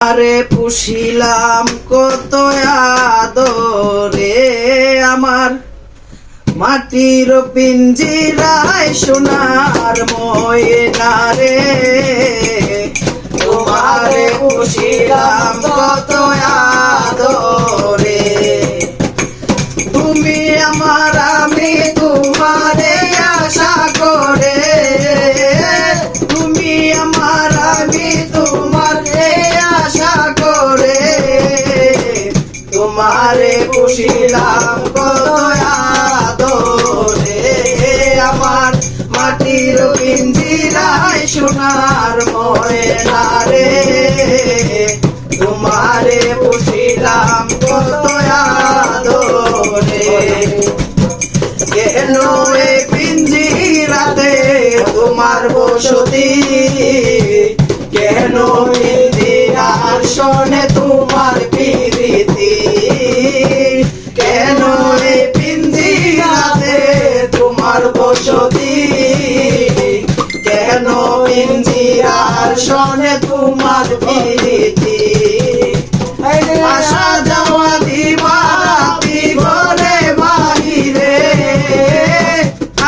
আরে পুষিলাম কত আদরে আমার মাটির পিঞ্জিরায় সোনার ময়না রে সোনার ময়না রে। তোমারে পুষিলাম কত আদরে। কেন এ পিঞ্জিরাতে তোমার বসতি? কেন পিঞ্জিরার শোনে তোমার প্রীতি? কেন এ পিঞ্জিরাতে তোমার বসতি? কেন পিঞ্জিরার শোনে তোমার প্রীতি। আসা যাওয়া দিবারাতি ঘরে বাহিরে।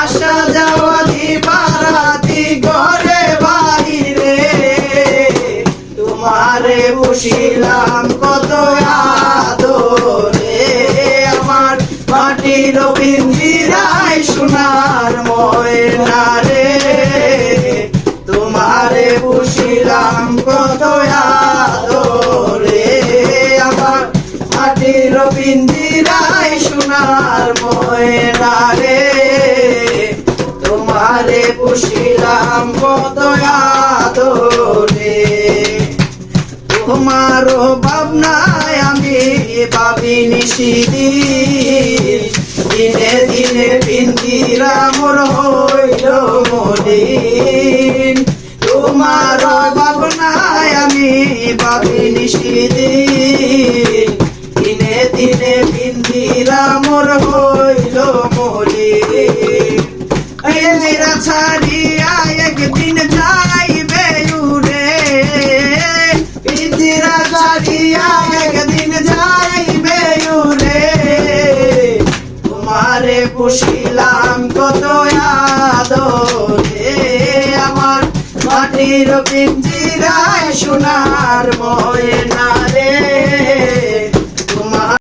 আসা যাওয়া দিবারাতি ঘরে বাহিরে। তোমারে বসিলাম কত আদরে। আমার মাটির পিঞ্জিরায় সোনার ময়না রে ময়না রে তোমারে কত আদরে তোমার ভাবনায় আমি ভাবি নিশিদি দিনে দিনে পিন্দিরা মোর হইল মলিন। তোমার ভাবনায় আমি ভাবি নিশিদি পিন্দিরা মোর হইল মলিন এই মেরা ছাড়িয়া একদিন যাইবে উড়ে। পিঞ্জিরা ছাড়িয়া একদিন যাইবে উড়ে। তোমারে পুষিলাম কত আদরে। আমার মাটির পিঞ্জিরায় সোনার ময়না রে